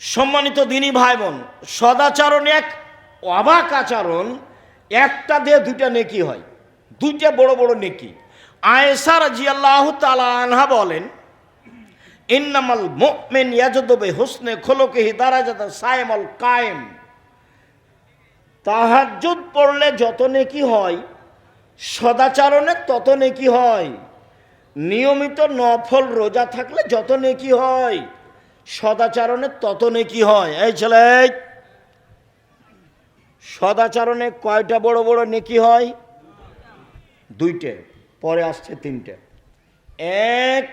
সম্মানিত দিনী ভাই বোন সদাচরণ এক অবাক আচরণ, একটা দিয়ে দুইটা নেকি হয়। দুইটা বড় বড় নেকি। আয়েসা রাজিয়াল্লাহ তালা আনহা বলেন, ইন্নামাল মুমিন ইয়াজদবে হুসনে খোলকে হিদারাজাত সায়েমল কায়েম। তাহাজ্জুদ পড়লে যত নেকি হয়, সদাচরণে তত নেকি হয়। নিয়মিত নফল রোজা থাকলে যত নেকি হয় সদাচরণে তত নেকি হয়? এই ছেলে। সদাচরণে কয়টা বড় বড় নেকি হয়? দুইটে, পরে আসছে তিনটে। এক,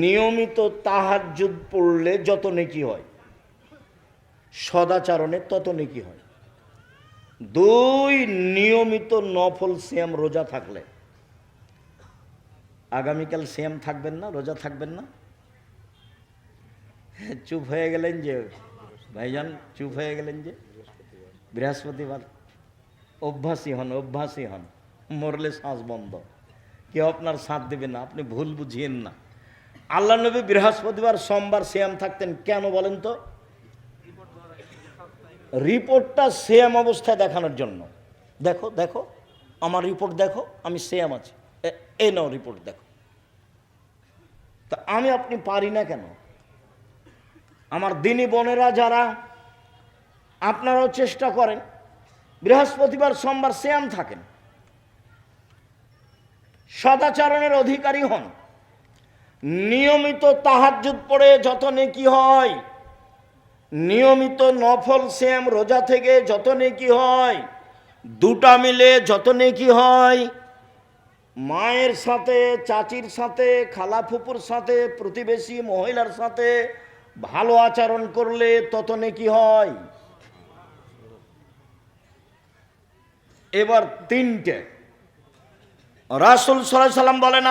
নিয়মিত তাহাজ্জুদ পড়লে যত নেকি হয়, সদাচরণে তত নেকি হয়। দুই, নিয়মিত নফল শ্যাম রোজা থাকলে। আগামীকাল শ্যাম থাকবেন না, রোজা থাকবেন না? চুপ হয়ে গেলেন যে, ভাইজান, চুপ হয়ে গেলেন যে, বৃহস্পতিবার। অভ্যাসী হন অভ্যাসী হন। মরলে শ্বাস বন্ধ। কেউ আপনার সাথ দেবে না, আপনি ভুল বুঝিয়েন না। আল্লাহ নবী বৃহস্পতিবার, সোমবার শ্যাম থাকতেন, কেন বলেন তো? রিপোর্টটা সেম অবস্থায় দেখানোর জন্য। দেখো দেখো, আমার রিপোর্ট দেখো, আমি সেম আছি। এ- নাও রিপোর্ট দেখো। তা আমি, আপনি পারি না কেন? আমার দিনী বোনেরা যারা, আপনারাও চেষ্টা করেন, বৃহস্পতিবার সোমবার শ্যাম থাকেন। সদাচরণের অধিকারী হন। নিয়মিত তাহাজ্জুদ পড়ে যত নেকি হয়, নিয়মিত নফল শ্যাম রোজা থেকে যত নেকি হয়, দুটা মিলে যত নেকি হয়, মায়ের সাথে, চাচির সাথে খালা ফুপুর সাথে, প্রতিবেশী মহিলার সাথে ভালো আচরণ করলে তত নেকি হয়। এবার তিনটে। রাসুল সাল্লাম বলেন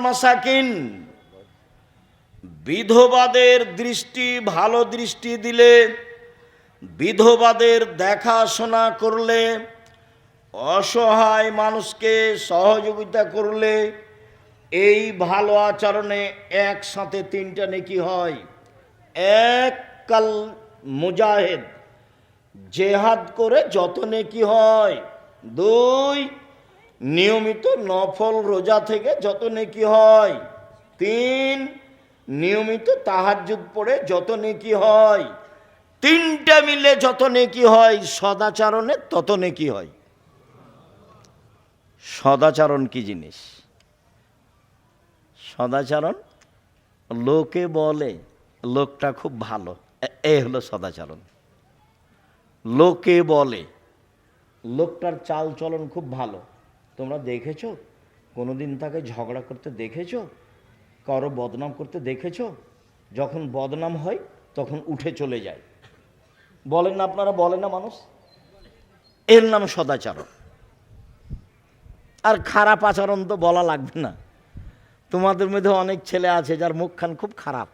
মাসাকিন। বিধবাদের দৃষ্টি, ভালো দৃষ্টি দিলে, বিধবাদের দেখাশোনা করলে, অসহায় মানুষকে সহযোগিতা করলে এই ভালো আচরণে একসাথে তিনটা নেকি হয়। এক কাল মুজাহেদ, জেহাদ করে যত নেকি হয়। দুই, নিয়মিত নফল রোজা থেকে যত নেকি হয়। তিন, নিয়মিত তাহাজ্জুদ পড়ে যত নেকি হয়। তিনটা মিলে যত নেকি হয়, সদাচারণে তত নেকি হয়। সদাচরণ কি জিনিস? সদাচরণ? লোকে বলে লোকটা খুব ভালো। এ- হলো সদাচরণ। লোকে বলে লোকটার চাল চলন খুব ভালো। তোমরা দেখেছ? কোনো দিন তাকে ঝগড়া করতে দেখেছ? কারও বদনাম করতে দেখেছ? যখন বদনাম হয়, তখন উঠে চলে যায়। বলেন না আপনারা, বলে না মানুষ? এর নাম সদাচরণ। আর খারাপ আচরণ তো বলা লাগবে না। তোমাদের মধ্যে অনেক ছেলে আছে যার মুখখান খুব খারাপ।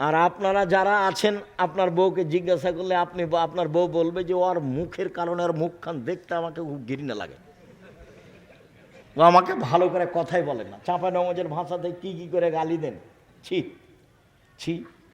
আর আপনারা যারা আছেন, আপনার বউকে জিজ্ঞাসা করলে আপনি আপনার বউ বলবে যে, ওর মুখের কারণে আর মুখখান দেখতে আমাকে খুব ঘৃণা লাগে। ও আমাকে ভালো করে কথাই বলে না। চাঁপা নমজের ভাষাতে কি কি করে গালি দেন? ছি ছি।